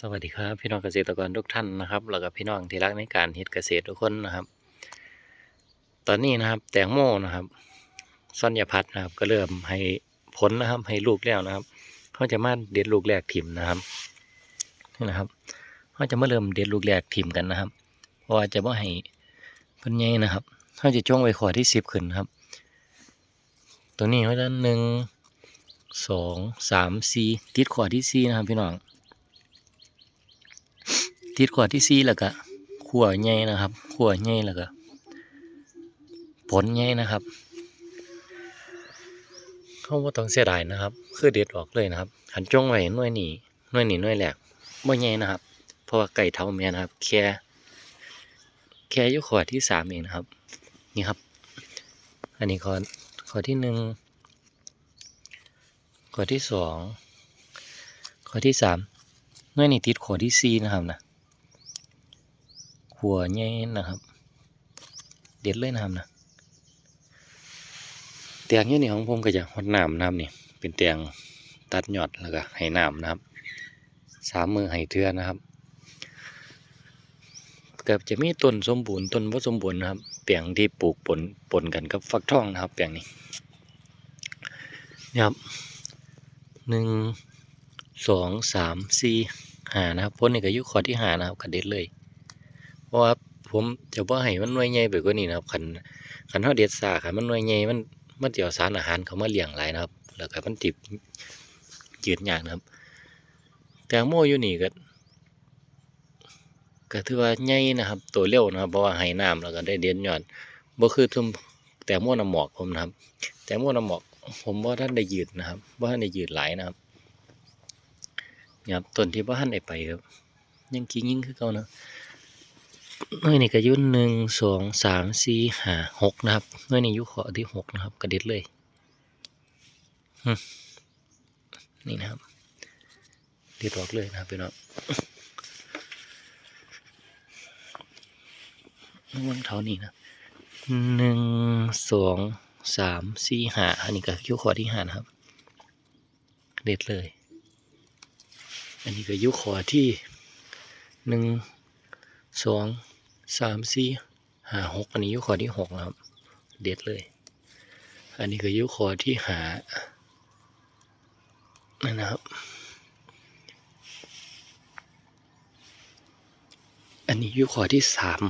สวัสดีครับ พี่น้องเกษตรกรทุกท่านนะครับแล้วก็พี่น้องที่รักในการเฮ็ดเกษตรทุกคนนะครับ ตอนนี้นะครับแตงโมนะครับสัญญาพัฒน์นะครับ ก็เริ่มให้ผลนะครับ ให้ลูกแล้วนะครับเขาจะมาเด็ดลูกแรกถิ่มนะครับนี่นะครับเขาจะมาเริ่มเด็ดลูกแรกถิ่มกันนะครับ เพราะว่าจะว่าให้เพิ่นใหญ่นะครับเขาจะจ้องไว้ขอที่สิบขึ้นครับ ตัวนี้เขาจะหนึ่งสองสามสี่ติดขอที่สี่นะครับ พี่น้อง ติดขวดที่ซีแล้วก็ขั่วใหญ่นะครับขั่วใหญ่แล้วก็ผลใหญ่นะครับเขาว่าต้องเสียดายนะครับ คือเด็ดออกเลยนะครับหันจ้องไว้หน่วยนี้หน่วยนี้หน่วยแรกบ่ใหญ่นะครับ เพราะว่าไก่เท่าแม่นะครับ แค่แค่ยู่ขวดที่สามเองนะครับ นี่ครับ อันนี้ขอขอที่หนึ่งขอที่สองขอที่สาม น่วยนี้ติดขวดที่สี่นะครับนะขัวใหญ่นะครับ เด็ดเลยนะครับนะเตียงอยู่นี่ของผมก็จะหดน้ำนะครับนี่ เป็นเตียงตัดหยอดแล้วก็ให้น้ำนะครับสามมือให้เทือนะครับเกือบจะมีต้นสมบูรณ์ต้นว่สมบูรณ์นะครับเตียงที่ปลูกปนปนกันกับฟักทองนะครับเตียงนี้นี่ครับหนึ่ง สองสามสี่หานะครับพ้นนี่ก็อยุคอที่หานะครับกระเด็ดเลย เพราะว่าผมจะว่าให้มันน่วยใหญ่ไปกว่านี้นะครับคันคันเท่าเด็ดสาคันมันน่วยใหญ่มันมันเดี๋ยวสารอาหารเขามาเลี้ยงหลายนะครับ แล้วก็มันติดยืดยากนะครับแตงโมอยู่นี่ก็ก็ถือว่าใหญ่นะครับ ตัวเร็วนะครับ เพราะว่าให้น้ำแล้วก็ได้เด่นยอดบ่คือทุ่มแตงโมน้ำหมอกผมนะครับ แตงโมน้ำหมอกผมว่าท่านได้ยืดนะครับว่าท่านได้ยืดหลายนะครับ ยครับต้นที่ว่านได้ไปครับ ยังกิ้งยิ่งคือเก่านะหน่วยนี่ก็อยุ่หนึ่งสองสามสี่ห้าหกนะครับหน่วยนี้อยุขอที่หกนะครับ กระเด็ดเลยนี่นะครับเด็ดออกเลยนะครับพี่น้องวางเท้านี่นะหนึ่งสองสามสี่ห้าอันนี้ก็ยุขอที่ห้านะครับ เด็ดเลย อันนี้ก็ยุขอที่หนึ่งสองสามสี่ห้าหกอันนี้ยุคอที่หกนะครับ เด็ดเลย อันนี้ก็ยุคอที่หานั่นนะครับ อันนี้ยุคอที่สาม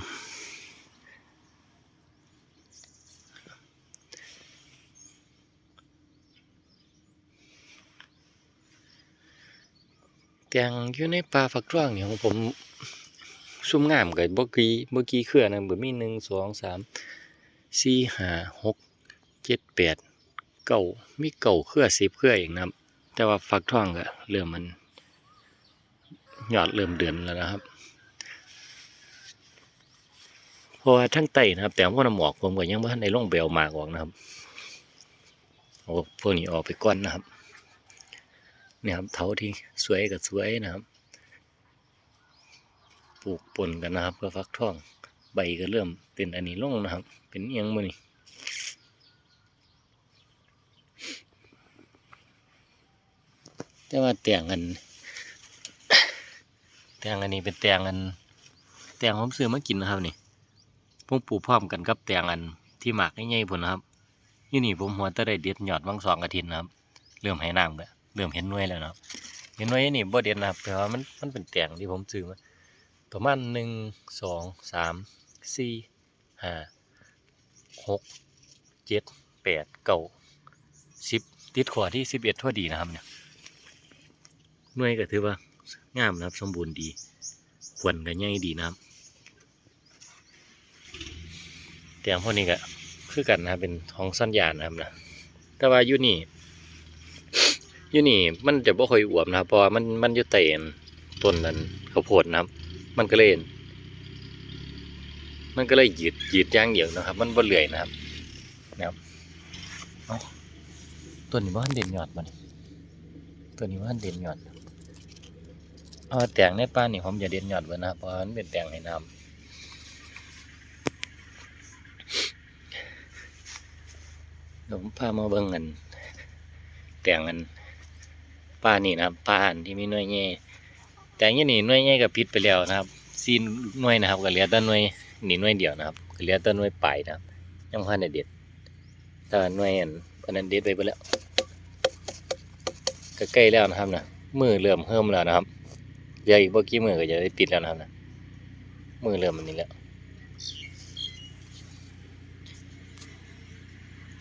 แตงอยู่ในป่าฝักร่วงเนี่ยของผมซุ่มงามกับเมื่อกี้เมื่อกี้เครือนะเบอมีหนึ่งสองสามสี่ห้าหกเจ็ดแปดเก้ามีเก้าเครือสิบเครือเองนะครับ แต่ว่าฟักทองก็เริ่มมันยอดเริ่มเดือนแล้วนะครับเพราะว่าทั้งไตนะครับ แต่พวกน้ำหมอกผมก็ยังไม่ทันได้ลงเบลมากออกนะครับโอ้พวกนี้ออกไปก้อนนะครับ เนี่ยครับเท้าที่สวยกับสวยนะครับ ปลูกปนกันนะครับเพื่อฟักทองใบก็เริ่มเป็นอันนี้ลงนะครับ เป็นเอิหยังมือนี่แต่ว่าแต่งอันแต่งอันนี้เป็นแต่งอันแต่งผมซื้อมากินนะครับนี่ผมปลูกพร้อมกันกับแต่งอันที่หมากใหญ่ๆพุ่นนะครับนี่นี่ผมหัวตะได้เด็ดยอดบางสองอาทิตย์นะครับ เริ่มให้น้ำแล้ว เริ่มเห็นหน่วยแล้วนะครับเห็นหน่วยนี่บ่เด็ดนะครับแต่ว่ามันมันเป็นแตงที่ผมซื้อมาประมาณหนึ่งสองสามสี่ห้าหกเจ็ดแปดเก้าสิบติดขวาที่สิบเอ็ดทั่วดีนะครับเนี่ยหน่วยก็ถือว่างามนะครับ สมบูรณ์ดีควรก็ใหญ่ดีนะครับแต่พวกนี้ก็คือกันนะครับเป็นของสัญญาณนะครับนะแต่ว่าอยู่นี่ อยู่นี่มันจะบ่ค่อยอวบนะครับเพราะว่ามันมันอยู่เต็นต้นนั้นข้าวโพดนะครับ มันก็เลยมันก็เลยหยืดหยืดย่างเดียวนะครับ มันบ่เลื่อยนะครับนะครับตัวนี้ว่าเด่นยอดมันตัวนี้ว่าเด่นยอดเอาแต่งในป้านนี่ผมจะเด่นยอดไว้นะครับเพราะมันเป็นแต่งให้น้ำผมพามาเบิ่งกันแต่งกัน ป้านี่นะครับป้าอันที่มีหน่วยแง่แต่ยี่นี่หน่วยใหญ่ก็ปิดไปแล้วนะครับซีหน่วยนะครับก็เหลือแต่หน่วยนี่หน่วยเดียวนะครับก็เหลือแต่หน่วยปลายนะครับยังพันได้เด็ดแต่ว่าหน่วยอันอันนั้นเด็ดไปไปแล้วก็ใกล้แล้วนะครับนะมือเริ่มเฮิ่มแล้วนะครับเหลืออีกบ่กี่มือก็จะได้ปิดแล้วนะครับนะมือเริ่มอันนี้แล้ว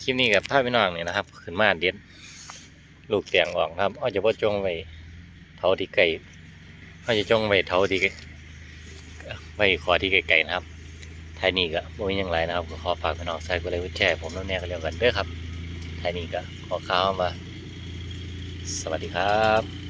คลิปนี้กับภาพพี่น้องเนี่ยนะครับ ขึ้นมาเด็ด ลูกแตงออกนครับเอาจะพ่อจงไว้เท่าที่ไกลเขาจะจ้องไว้เท่าที่ไว้ขอที่ไกลๆนะครับไทยนี่ก็บ่มีอย่างไรนะครับก็ขอฝากพี่น้องใส่ก็เลยวิแชร์ผมน้วแน่กันเรียกันเด้อครับไทยนี่ก็ขอข้าวมา สวัสดีครับ